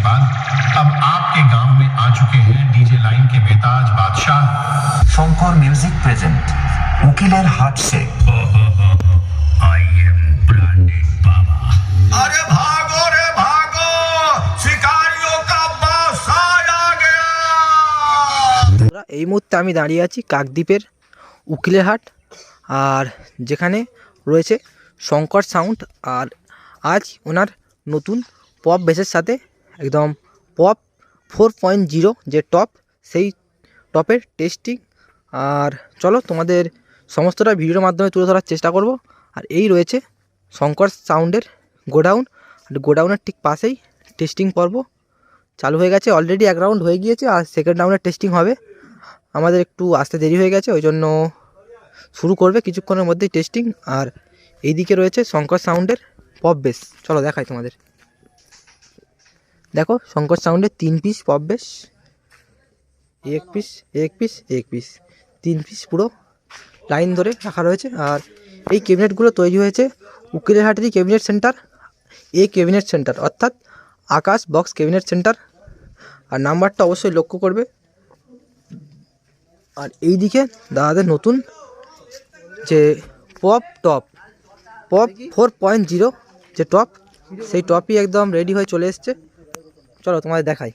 बाद अब आपके गांव में आ चुके हैं डीजे लाइन के बेताज बादशाह শঙ্কর মিউজিক প্রেজেন্ট উকিলের হাট সে आई एम ब्रांडेड बाबा अरे भागो रे भागो शिकारियों का बासा आ गया বন্ধুরা, এই মুহূর্তে আমি দাঁড়িয়ে আছি কাকদ্বীপের উকিলের হাট আর যেখানে রয়েছে শঙ্কর সাউন্ড আর আজ ওনার নতুন পপ বেসের সাথে একদম পপ ফোর পয়েন্ট জিরো যে টপ সেই টপের টেস্টিং আর চলো তোমাদের সমস্তটা ভিডিওর মাধ্যমে তুলে ধরার চেষ্টা করব। আর এই রয়েছে শঙ্কর সাউন্ডের গোডাউন। আর গোডাউনের ঠিক পাশেই টেস্টিং পর্ব। চালু হয়ে গেছে অলরেডি এক রাউন্ড হয়ে গিয়েছে, আর সেকেন্ড রাউন্ডের টেস্টিং হবে। আমাদের একটু আসতে দেরি হয়ে গেছে, ওই জন্য শুরু করবে কিছুক্ষণের মধ্যেই টেস্টিং আর এইদিকে রয়েছে শঙ্কর সাউন্ডের পপ বেস চলো দেখাই তোমাদের। দেখো শঙ্কর সাউন্ডের তিন পিস পপ বেস এক পিস এক পিস এক পিস তিন পিস পুরো লাইন ধরে রাখা রয়েছে। আর এই ক্যাবিনেটগুলো তৈরি হয়েছে উকিলের হাটেরই ক্যাবিনেট সেন্টার এ ক্যাবিনেট সেন্টার অর্থাৎ আকাশ বক্স ক্যাবিনেট সেন্টার আর নাম্বারটা অবশ্যই লক্ষ্য করবে। আর এই দিকে দাদাদের নতুন যে pop top pop four point zero যে টপ সেই টপই একদম রেডি হয়ে চলে এসছে। চলো তোমাদের দেখাই।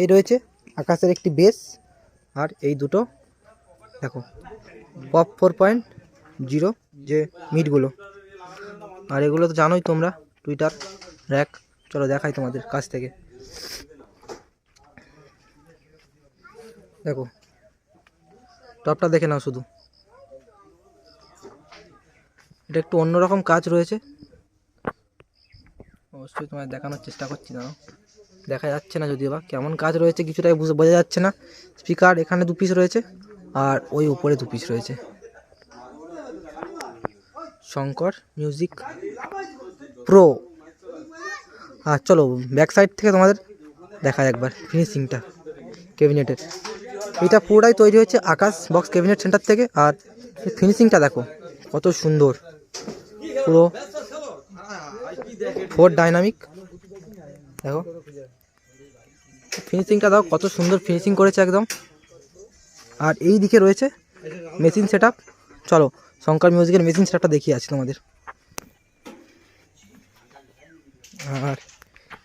এই রয়েছে আকাশের একটি বেস আর এই দুটো, দেখো, পপ ফোর পয়েন্ট জিরো যে মিটগুলো। আর এগুলো তো জানোই তোমরা, টুইটার, র্যাক, চলো দেখাই তোমাদের কাছ থেকে। দেখো, টপটা দেখে নাও শুধু। এটা একটু অন্যরকম কাজ রয়েছে। অবশ্যই তোমায় দেখানোর চেষ্টা করছি না দেখা যাচ্ছে না যদিও বা। কেমন কাজ রয়েছে কিছুটাই বুঝে বোঝা যাচ্ছে না। স্পিকার এখানে দু পিস রয়েছে আর ওই উপরে দু পিস রয়েছে। শঙ্কর মিউজিক প্রো আর চলো ব্যাক সাইড থেকে তোমাদের দেখায় একবার ফিনিশিংটা ক্যাবিনেটের এটা পুরোটাই তৈরি হয়েছে আকাশ বক্স ক্যাবিনেট সেন্টার থেকে আর ফিনিশিংটা দেখো কত সুন্দর। পুরো ফোর ডাইনামিক দেখো। ফিনিশিংটা দাও কত সুন্দর ফিনিশিং করেছে একদম। আর এই দিকে রয়েছে মেশিন সেট চলো, শঙ্কর মিউজিকের মেশিন সেটআপটা দেখিয়ে আছি তোমাদের। আর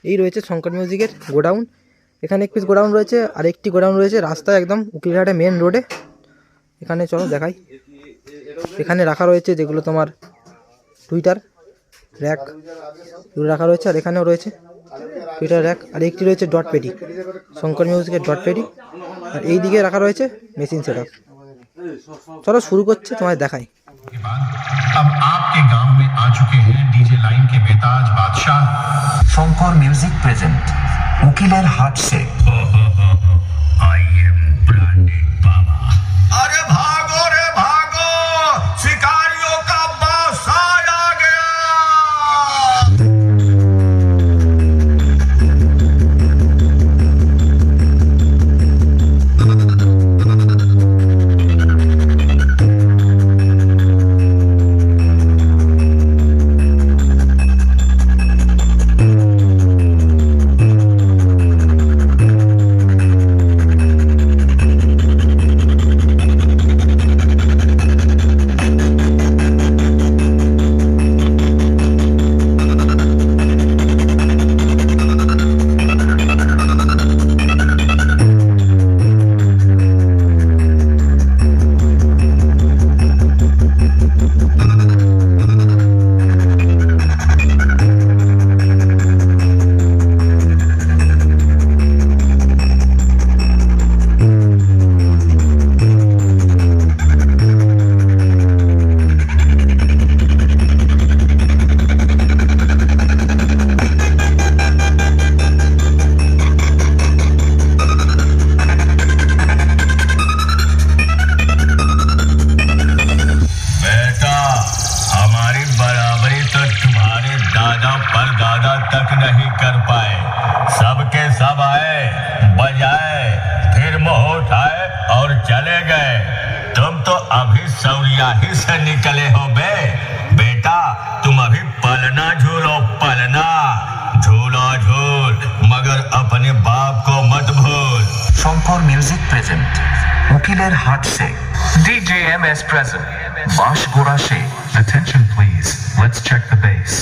এই রয়েছে শঙ্কর মিউজিকের গোডাউন। এখানে এক পিস গোডাউন রয়েছে, আর একটি গোডাউন রয়েছে রাস্তায় একদম উকিলহাটে মেন রোডে এখানে চলো, দেখাই। এখানে রাখা রয়েছে যেগুলো তোমার টুইটার র্যাক রাখা রয়েছে, আর এখানেও রয়েছে। টুইটার র্যাক আর একটি রয়েছে ডট পেডি শঙ্কর মিউজিকের ডট পেডি আর এই দিকে রাখা রয়েছে মেশিন সেট চলো শুরু করছে তোমায় দেখাই के बाद अब आपके गांव में आ चुके हैं डीजे लाइन के बेताज बादशाह শঙ্কর মিউজিক প্রেজেন্ট উকিলের হাট সে पलना झूलो पलना। झूलो झूल मगर अपने बाप को मत भूल। शंकर म्यूज़िक प्रेजेंट मुकिलेर हाट से डीजे एम एस प्रेजेंट वाश गोरा से attention please let's check the bass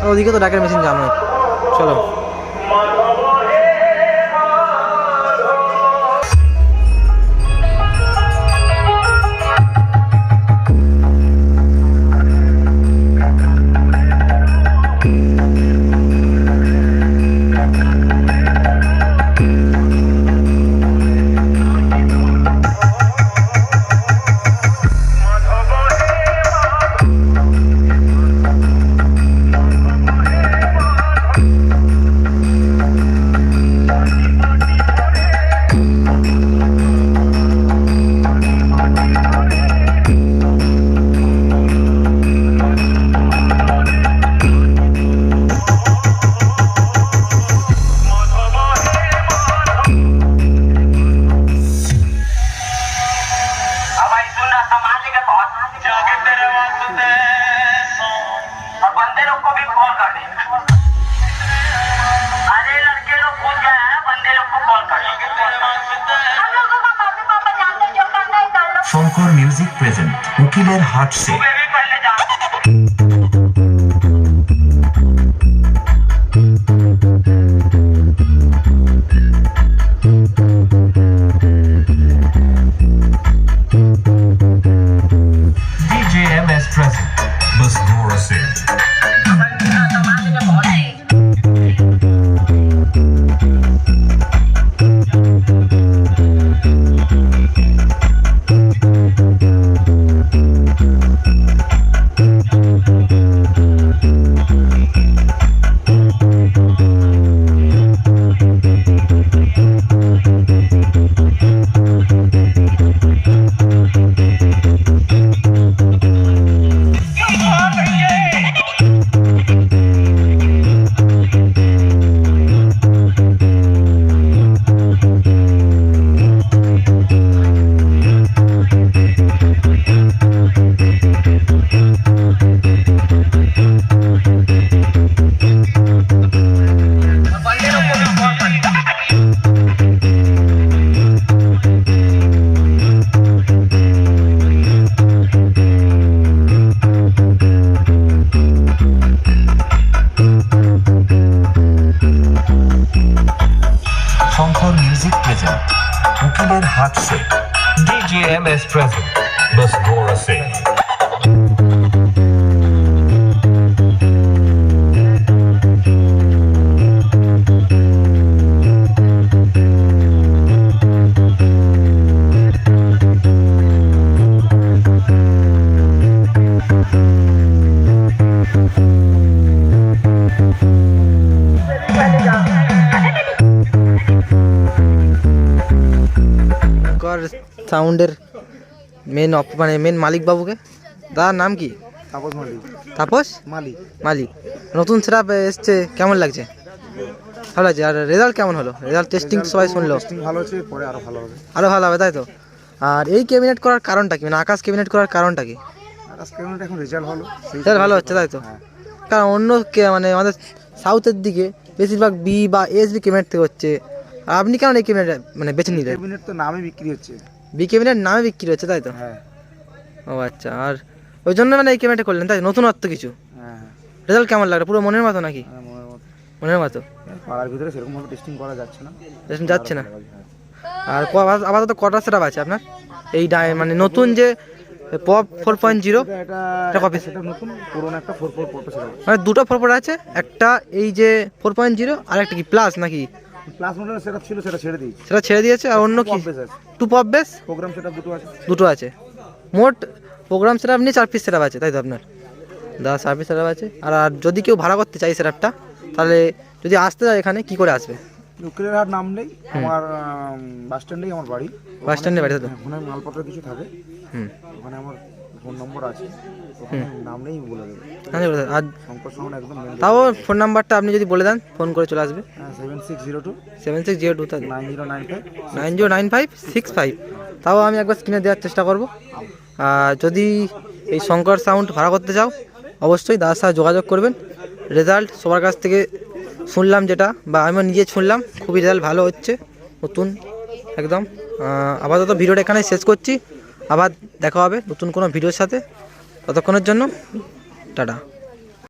আর ওদিকে তো ডাকের মেশিন জানোই শঙ্কর মিউজিক প্রেজেন্ট উকিলের হাট সে प्रेजेंट उकीलर हाथ से डीजीएमएस प्रेजेंट बस गौर से সাউন্ডের মেন অপ মানে মেন মালিক বাবুকে। দাদার নাম কি? তাপস মালিক। তাপস? মালিক। মালিক। নতুন সেটআপ এসছে কেমন লাগছে? ভালো লাগছে। আর রেজাল্ট কেমন হলো? রেজাল্ট টেস্টিং সবাই শুনলো। ভালো হচ্ছে পরে আরও ভালো হবে। আরও ভালো হবে তাই তো? আর এই ক্যাবিনেট করার কারণটা কি? মানে আকাশ ক্যাবিনেট করার কারণটা কি? মনে হয় এখন রেজাল্ট ভালো। রেজাল্ট ভালো হচ্ছে তাই তো? হ্যাঁ। কারণ অন্য মানে আমাদের সাউথের দিকে বেশিরভাগ বি বা এস বি ক্যাবিনেট থেকে হচ্ছে। আর আপনি কেন এই ক্যাবিনেট মানে বেছে নিলেন? ক্যাবিনেট তো নামে বিক্রি হচ্ছে। বি ক্যাবিনেট নামে বিক্রি হচ্ছে তাই তো? হ্যাঁ। ও আচ্ছা আর ওই জন্য মানে এই ক্যাবিনেটে করলেন তাই নতুনত্ব কিছু? হ্যাঁ। রেজাল্ট কেমন লাগল? পুরো মনের মতো নাকি? হ্যাঁ মনের মতো। পাড়ার ভিতরে সেরকম ভাবে টেস্টিং করা যাচ্ছে না। এরকম যাচ্ছে না? হ্যাঁ। আর আপাতত- কটা সেট আছে আপনার? এই ডাই- মানে নতুন যে পপ ফোর পয়েন্ট জিরো এটা এটা কপি নতুন পুরোনো একটা ফোর ফোর মানে দুটো ফোর ফোর আছে একটা এই যে ফোর পয়েন্ট জিরো আর একটা কি প্লাস নাকি? প্লাস মডেল সেটা ছিল সেটা ছেড়ে দিয়েছি। সেটা ছেড়ে দিয়েছে আর অন্য কি? টু পপ বেস প্রোগ্রাম সেটা দুটো আছে। দুটো আছে। মোট প্রোগ্রাম সেট নিয়ে চার পিস সেট আছে তাই তো আপনার? দা চার পিস সেট আছে। আর আর যদি কেউ ভাড়া করতে চাই সেটআপটা তাহলে যদি আসতে যায় এখানে কি করে আসবে? নাম নেই আমার বাস স্ট্যান্ডেই আমার বাড়ি। বাস স্ট্যান্ডে বাড়ি হ্যাঁ, ওখানে মালপত্র কিছু থাকে। হুম। ওখানে আমার ফোন নম্বর আছে নাম নেই বলে দেবে। হ্যাঁ, বলে দেন। আর শঙ্কর সাউন্ড একদম তাও ফোন নাম্বারটা আপনি যদি বলে দেন ফোন করে চলে আসবে। Seven six zero two seven six zero two nine zero nine five nine zero nine five six five তাও আমি একবার স্ক্রিনে দেওয়ার চেষ্টা করব। আর যদি এই শঙ্কর সাউন্ড ভাড়া করতে চাও অবশ্যই দাদার সাথে যোগাযোগ করবেন। রেজাল্ট সবার কাছ থেকে শুনলাম যেটা বা আমিও নিজে শুনলাম খুবই রেজাল্ট ভালো হচ্ছে। নতুন একদম। আপাতত ভিডিওটা এখানে শেষ করছি। আবার দেখা হবে নতুন কোনো ভিডিওর সাথে। ততক্ষণের জন্য টাটা।